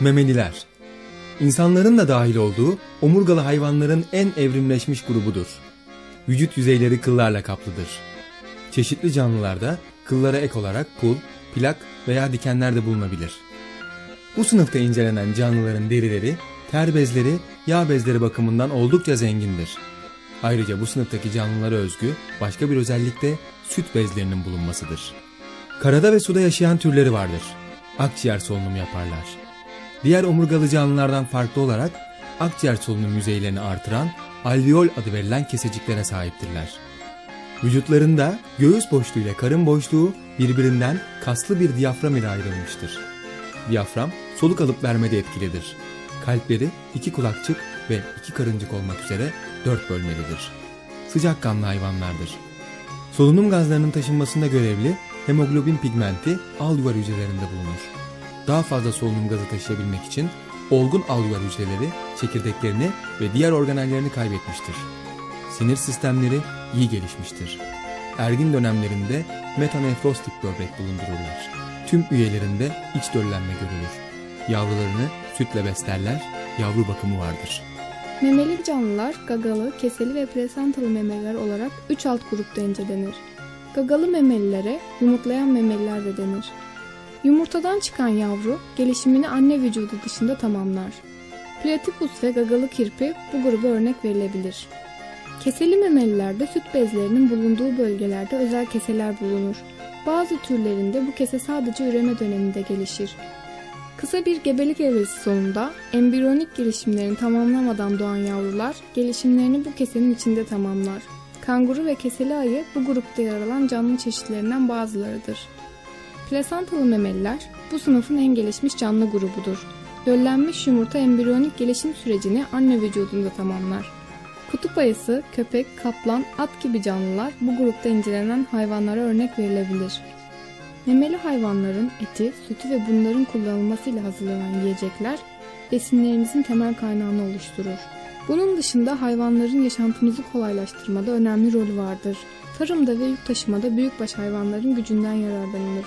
Memeliler İnsanların da dahil olduğu omurgalı hayvanların en evrimleşmiş grubudur. Vücut yüzeyleri kıllarla kaplıdır. Çeşitli canlılarda kıllara ek olarak pul, plak veya dikenler de bulunabilir. Bu sınıfta incelenen canlıların derileri, ter bezleri, yağ bezleri bakımından oldukça zengindir. Ayrıca bu sınıftaki canlılara özgü başka bir özellik de süt bezlerinin bulunmasıdır. Karada ve suda yaşayan türleri vardır. Akciğer solunumu yaparlar. Diğer omurgalı canlılardan farklı olarak akciğer solunum yüzeylerini artıran alveol adı verilen keseciklere sahiptirler. Vücutlarında göğüs boşluğu ile karın boşluğu birbirinden kaslı bir diyafram ile ayrılmıştır. Diyafram soluk alıp vermede etkilidir. Kalpleri iki kulakçık ve iki karıncık olmak üzere dört bölmelidir. Sıcakkanlı hayvanlardır. Solunum gazlarının taşınmasında görevli hemoglobin pigmenti alveolar hücrelerinde bulunur. Daha fazla solunum gazı taşıyabilmek için olgun alveolar hücreleri çekirdeklerini ve diğer organellerini kaybetmiştir. Sinir sistemleri iyi gelişmiştir. Ergin dönemlerinde metanefrostik böbrek bulundururlar. Tüm üyelerinde iç döllenme görülür. Yavrularını sütle beslerler, yavru bakımı vardır. Memeli canlılar gagalı, keseli ve plasentalı memeliler olarak 3 alt grupta incelenir. Gagalı memelilere yumurtlayan memeliler de denir. Yumurtadan çıkan yavru gelişimini anne vücudu dışında tamamlar. Platypus ve gagalı kirpi bu gruba örnek verilebilir. Keseli memelilerde süt bezlerinin bulunduğu bölgelerde özel keseler bulunur. Bazı türlerinde bu kese sadece üreme döneminde gelişir. Kısa bir gebelik evresi sonunda embriyonik gelişimlerini tamamlamadan doğan yavrular gelişimlerini bu kesenin içinde tamamlar. Kanguru ve keseli ayı bu grupta yer alan canlı çeşitlerinden bazılarıdır. Plasantalı memeliler bu sınıfın en gelişmiş canlı grubudur. Döllenmiş yumurta embriyonik gelişim sürecini anne vücudunda tamamlar. Kutup ayısı, köpek, kaplan, at gibi canlılar bu grupta incelenen hayvanlara örnek verilebilir. Memeli hayvanların eti, sütü ve bunların kullanılmasıyla hazırlanan yiyecekler besinlerimizin temel kaynağını oluşturur. Bunun dışında hayvanların yaşantımızı kolaylaştırmada önemli rolü vardır. Tarımda ve yük taşımada büyükbaş hayvanların gücünden yararlanılır.